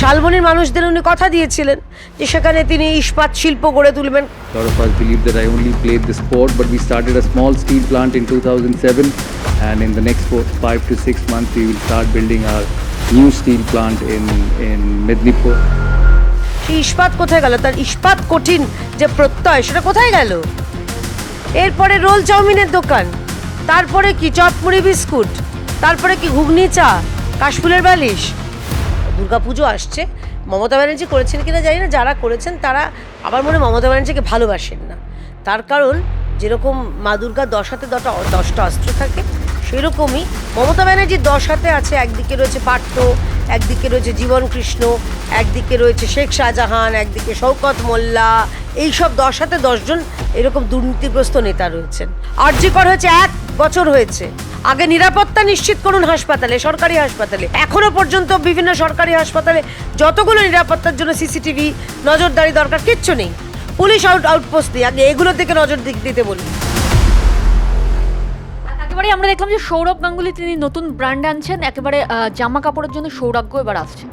শালবনির মানুষদের উনি কথা দিয়েছিলেন যে সেখানে তিনি ইস্পাত শিল্প গড়ে তুলবেন। And in the next four, five to six months we will start building our new steel plant in in Medlipur. ইস্পাত কোথায় গেল? তার ইস্পাত কঠিন যে প্রত্যয় সেটা কোথায় গেল? এরপরে রোল চাউমিনের দোকান তারপরে কি চটপুরি বিস্কুট তারপরে কি ঘুগনি চা কাশফুলের বালিশ দুর্গাপুজো আসছে। মমতা ব্যানার্জি করেছেন কিনা জানি না, যারা করেছেন তারা আমার মনে মমতা ব্যানার্জিকে ভালোবাসেন না। তার কারণ যেরকম মা দুর্গার দশ হাতে দশটা দশটা অস্ত্র থাকে, সেরকমই মমতা ব্যানার্জির দশ হাতে আছে, একদিকে রয়েছে পার্থ, একদিকে রয়েছে জীবন কৃষ্ণ, একদিকে রয়েছে শেখ শাহজাহান, একদিকে শওকত মোল্লা, এইসব দশ হাতে দশজন এরকম দুর্নীতিগ্রস্ত নেতা রয়েছেন। আর্যিকর হয়েছে, এক বছর হয়েছে আগে নিরাপত্তা নিশ্চিত করুন হাসপাতালে সরকারি হাসপাতালে। এখনও পর্যন্ত বিভিন্ন সরকারি হাসপাতালে যতগুলো নিরাপত্তার জন্য সিসিটিভি নজরদারি দরকার কিচ্ছু নেই। পুলিশ আউট আউটপোস্ট নেই আগে এগুলোর দিকে নজর দিতে বলি একেবারে আমরা দেখলাম যে সৌরভ গাঙ্গুলি তিনি নতুন ব্র্যান্ড আনছেন একেবারে জামা কাপড়ের জন্য সৌরাগ্য এবার আসছে।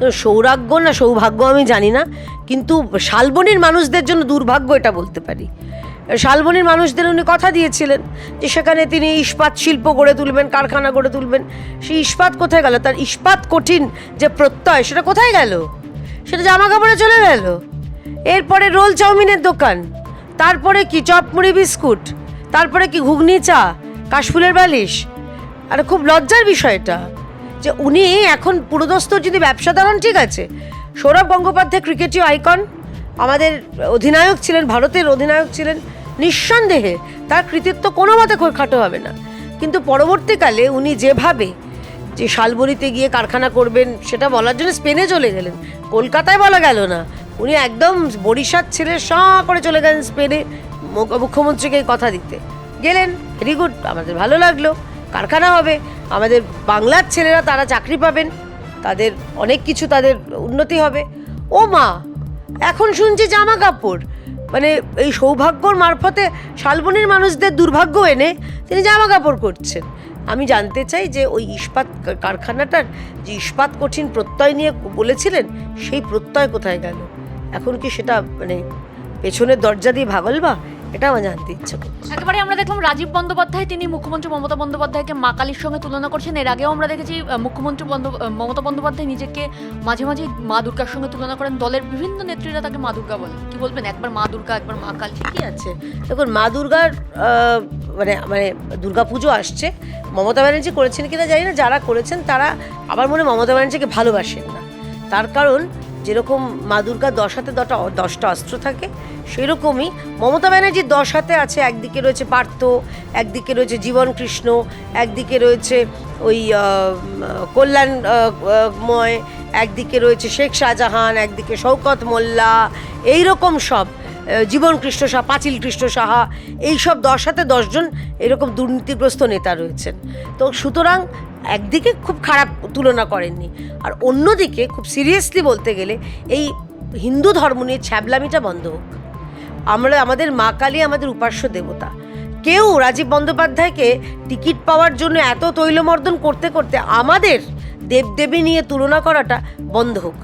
তো সৌরাগ্য না সৌভাগ্য আমি জানি না কিন্তু শালবনির মানুষদের জন্য দুর্ভাগ্য এটা বলতে পারি। শালবনির মানুষদের উনি কথা দিয়েছিলেন যে সেখানে তিনি ইস্পাত শিল্প গড়ে তুলবেন, কারখানা গড়ে তুলবেন। সেই ইস্পাত কোথায় গেল? তার ইস্পাত কঠিন যে প্রত্যয়, সেটা কোথায় গেল? সেটা জামা কাপড়ে চলে গেল। এরপরে রোল চাউমিনের দোকান, তারপরে কি চপমুড়ি বিস্কুট, তারপরে কি ঘুগনি চা, কাশফুলের বালিশ। আর খুব লজ্জার বিষয়টা যে উনি এখন পুরোদস্তর যদি ব্যবসাদার হন ঠিক আছে? সৌরভ গঙ্গোপাধ্যায় ক্রিকেটীয় আইকন, আমাদের অধিনায়ক ছিলেন, ভারতের অধিনায়ক ছিলেন নিঃসন্দেহে তার কৃতিত্ব কোনো মতে খাটো হবে না। কিন্তু পরবর্তীকালে উনি যেভাবে যে শালবনিতে গিয়ে কারখানা করবেন, সেটা বলার জন্য স্পেনে চলে গেলেন। কলকাতায় বলা গেল না। উনি একদম বরিশার ছেলে স করে চলে গেলেন স্পেনে মুখ- মুখ্যমন্ত্রীকে কথা দিতে। গেলেন, ভেরি গুড, আমাদের ভালো লাগল। কারখানা হবে, আমাদের বাংলার ছেলেরা তারা চাকরি পাবেন, তাদের অনেক কিছু তাদের উন্নতি হবে। ও মা, এখন শুনছি জামা কাপড়। মানে এই সৌভাগ্যর মারফতে শালবনের মানুষদের দুর্ভাগ্য এনে তিনি জামা কাপড় করছেন। আমি জানতে চাই যে ওই ইস্পাত কারখানাটার যে ইস্পাত কঠিন প্রত্যয় নিয়ে বলেছিলেন, সেই প্রত্যয় কোথায় গেল? এখন কি সেটা মানে পেছনের দরজা দিয়ে ভাগলবা এটা আমার জানতে ইচ্ছে করছে। একেবারে আমরা দেখলাম রাজীব বন্দ্যোপাধ্যায় তিনি মুখ্যমন্ত্রী মমতা বন্দ্যোপাধ্যায়কে মা কালীর সঙ্গে তুলনা করছেন। এর আগেও আমরা দেখেছি মুখ্যমন্ত্রী মমতা বন্দ্যোপাধ্যায় নিজেকে মাঝে মাঝে মা দুর্গার সঙ্গে তুলনা করেন। দলের বিভিন্ন নেত্রীরা তাকে মা দুর্গা বলেন। কি বলবেন? একবার মা দুর্গা একবার মা কালী। ঠিকই আছে। দেখুন মা দুর্গার মানে মানে দুর্গা পুজো আসছে। মমতা ব্যানার্জি করেছেন কিনা জানি না। যারা করেছেন তারা আমার মনে মমতা ব্যানার্জিকে ভালোবাসেন না। তার কারণ যেরকম মা দুর্গার দশ হাতে দশটা দশটা অস্ত্র থাকে, সেরকমই মমতা ব্যানার্জির দশ হাতে আছে। একদিকে রয়েছে পার্থ, একদিকে রয়েছে জীবন কৃষ্ণ একদিকে রয়েছে ওই কল্যাণ ময়, একদিকে রয়েছে শেখ শাহজাহান, একদিকে শওকত মোল্লা, এইরকম সব। জীবন কৃষ্ণ সাহা, পাঁচিল কৃষ্ণ সাহা, এইসব দশ হাতে দশজন এরকম দুর্নীতিগ্রস্ত নেতা রয়েছেন। তো সুতরাং একদিকে খুব খারাপ তুলনা করেননি, আর অন্যদিকে খুব সিরিয়াসলি বলতে গেলে এই হিন্দু ধর্ম নিয়ে ছ্যাবলামিটা বন্ধ হোক। আমরা, আমাদের মা কালী আমাদের উপাস্য দেবতা। কেউ রাজীব বন্দ্যোপাধ্যায়কে টিকিট পাওয়ার জন্য এত তৈলমর্দন করতে করতে আমাদের দেবদেবী নিয়ে তুলনা করাটা বন্ধ হোক।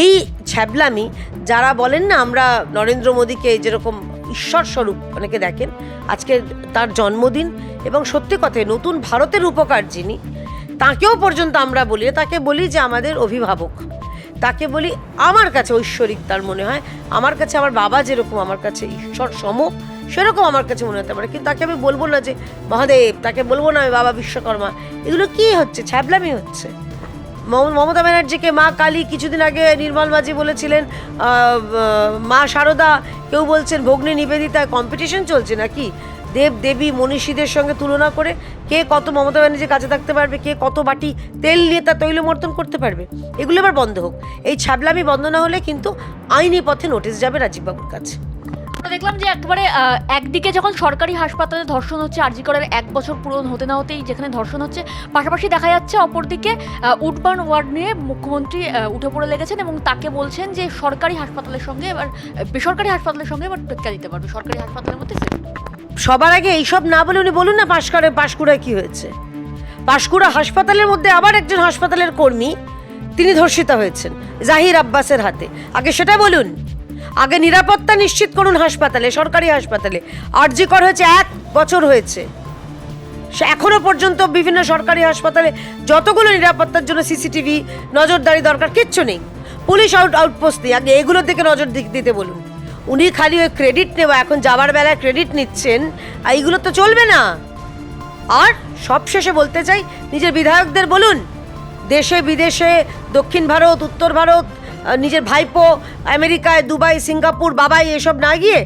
এই ছ্যাবলামি যারা বলেন না, আমরা নরেন্দ্র মোদীকে যেরকম ঈশ্বর স্বরূপ অনেকে দেখেন, আজকে তার জন্মদিন এবং সত্যি কথায় নতুন ভারতের উপকার যিনি, তাকেও পর্যন্ত আমরা বলি, তাকে বলি যে আমাদের অভিভাবক, তাকে বলি আমার কাছে ঐশ্বরিক তার মনে হয়, আমার কাছে আমার বাবা যেরকম আমার কাছে ঈশ্বর সম সেরকম আমার কাছে মনে হতে পারে, কিন্তু তাকে আমি বলব না যে মহাদেব, তাকে বলব না আমি বাবা বিশ্বকর্মা, এগুলো কি হচ্ছে, ছ্যাবলামি হচ্ছে? মমতা ব্যানার্জিকে মা কালী কিছুদিন আগে নির্মল মাঝি বলেছিলেন মা শারদা কেউ বলছেন ভগ্নী নিবেদিতা কম্পিটিশন চলছে নাকি? দেব, দেবী, মনীষীদের সঙ্গে তুলনা করে কে কত মমতা ব্যানার্জির কাছে থাকতে পারবে, কে কত বাটি তেল নিয়ে তার তৈলমর্তন করতে পারবে? এগুলো এবার বন্ধ হোক। এই ছাবলামি বন্ধ না হলে কিন্তু আইনি পথে নোটিশ যাবে রাজীববাবুর কাছে। দেখলাম যে একেবারে একদিকে যখন সরকারি হাসপাতালে ধর্ষণ হচ্ছে আরজি করার এক বছর পূরণ হতে না হতেই যেখানে ধর্ষণ হচ্ছে, পাশাপাশি দেখা যাচ্ছে অপরদিকে উডবার্ন ওয়ার্ড নিয়ে মুখ্যমন্ত্রী উঠে পড়ে লেগেছেন এবং তাকে বলছেন যে সরকারি হাসপাতালের সঙ্গে এবার বেসরকারি হাসপাতালের সঙ্গে এবার টেক্কা দিতে পারবে, সরকারি হাসপাতালের মধ্যে সবার আগে এইসব না বলে উনি বলুন না পাশকারে, পাশকুড়ায় কি হয়েছে। পাশকুড়া হাসপাতালের মধ্যে আবার একজন হাসপাতালের কর্মী, তিনি ধর্ষিতা হয়েছেন, জাহির আব্বাসের হাতে। আগে সেটা বলুন। আগে নিরাপত্তা নিশ্চিত করুন হাসপাতালে, সরকারি হাসপাতালে। আরজিকর হয়েছে, এক বছর হয়েছে। এখনও পর্যন্ত বিভিন্ন সরকারি হাসপাতালে যতগুলো নিরাপত্তার জন্য সিসিটিভি, নজরদারি দরকার, কিচ্ছু নেই। পুলিশ আউট আউটপোস্ট নেই আগে এগুলোর দিকে নজর দিতে বলুন। উনি খালি ওই ক্রেডিট নেওয়া, এখন যাবার বেলায় ক্রেডিট নিচ্ছেন, আর এইগুলো তো চলবে না। আর সবশেষে বলতে চাই, নিজের বিধায়কদের বলুন দেশে বিদেশে দক্ষিণ ভারত, উত্তর ভারত নিজের ভাইপো, আমেরিকায় দুবাই, সিঙ্গাপুর, বাবাই এসব না গিয়ে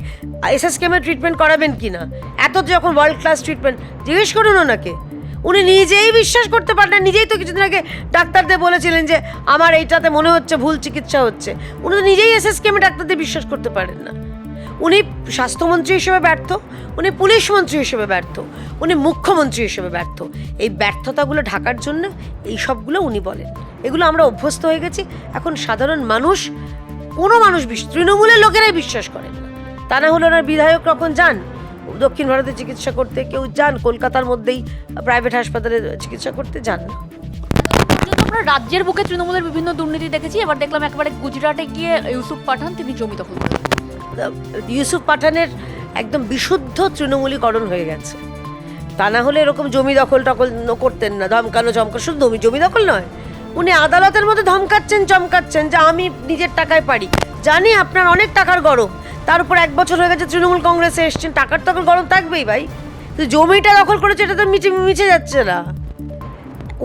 এস এস কেমে ট্রিটমেন্ট করাবেন কি না এত যখন ওয়ার্ল্ড ক্লাস ট্রিটমেন্ট জিজ্ঞেস করুন ওনাকে। উনি নিজেই বিশ্বাস করতে পারেন নিজেই তো কিছুদিন আগে ডাক্তারদের বলেছিলেন যে, আমার এইটাতে মনে হচ্ছে, ভুল চিকিৎসা হচ্ছে। উনি তো নিজেই এসএসকেমে ডাক্তারদের বিশ্বাস করতে পারেন না। উনি স্বাস্থ্যমন্ত্রী হিসেবে ব্যর্থ, উনি পুলিশ মন্ত্রী হিসেবে ব্যর্থ, উনি মুখ্যমন্ত্রী হিসেবে ব্যর্থ। এই ব্যর্থতাগুলো ঢাকার জন্য এই সবগুলো উনি বলেন। এগুলো আমরা অভ্যস্ত হয়ে গেছি। এখন সাধারণ মানুষ, কোনো মানুষ তৃণমূলের লোকেরাই বিশ্বাস করেন তা না হলে ওনার বিধায়ক কখন যান? দক্ষিণ ভারতে চিকিৎসা করতে কেউ যান? কলকাতার মধ্যেই প্রাইভেট হাসপাতালে চিকিৎসা করতে যান না। আমরা রাজ্যের বুকে তৃণমূলের বিভিন্ন দুর্নীতি দেখেছি। এবার দেখলাম একেবারে গুজরাটে গিয়ে ইউসুফ পাঠান, তিনি জমি দখল করেন। ইউসুফ পাঠানের একদম বিশুদ্ধ তৃণমূলীকরণ হয়ে গেছে। তা না হলে এরকম জমি দখল টকল করতেন না, ধমকানো চমকা। শুধু জমি জমি দখল নয়, উনি আদালতের মধ্যে ধমকাচ্ছেন, চমকাচ্ছেন যে আমি নিজের টাকায় পারি। জানি আপনার অনেক টাকার গরম, তার উপর এক বছর হয়ে গেছে তৃণমূল কংগ্রেসে এসছেন, টাকার তখন গরম থাকবেই ভাই। তো জমিটা দখল করেছে, এটা তো মিচে মিছে যাচ্ছে না।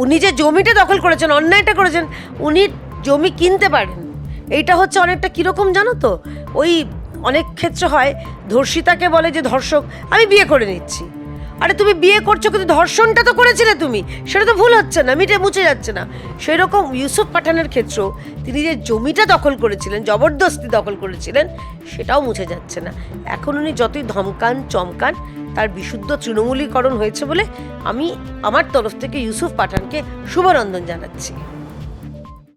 উনি যে জমিটা দখল করেছেন, অন্যায়টা করেছেন, উনি জমি কিনতে পারেন। এইটা হচ্ছে অনেকটা কীরকম জানো তো? ওই অনেক ক্ষেত্রে হয়, ধর্ষিতাকে বলে যে, ধর্ষক, আমি বিয়ে করে নিচ্ছি। আরে, তুমি বিয়ে করছ, কিন্তু ধর্ষণটা তো করেছিলে তুমি। সেটা তো ভুল হচ্ছে না, মিটে মুছে যাচ্ছে না। সেই রকম ইউসুফ পাঠানের ক্ষেত্রেও তিনি যে জমিটা দখল করেছিলেন, জবরদস্তি দখল করেছিলেন, সেটাও মুছে যাচ্ছে না। এখন উনি যতই ধমকান, চমকান, তার বিশুদ্ধ তৃণমূলীকরণ হয়েছে বলে আমি আমার তরফ থেকে ইউসুফ পাঠানকে শুভনন্দন জানাচ্ছি।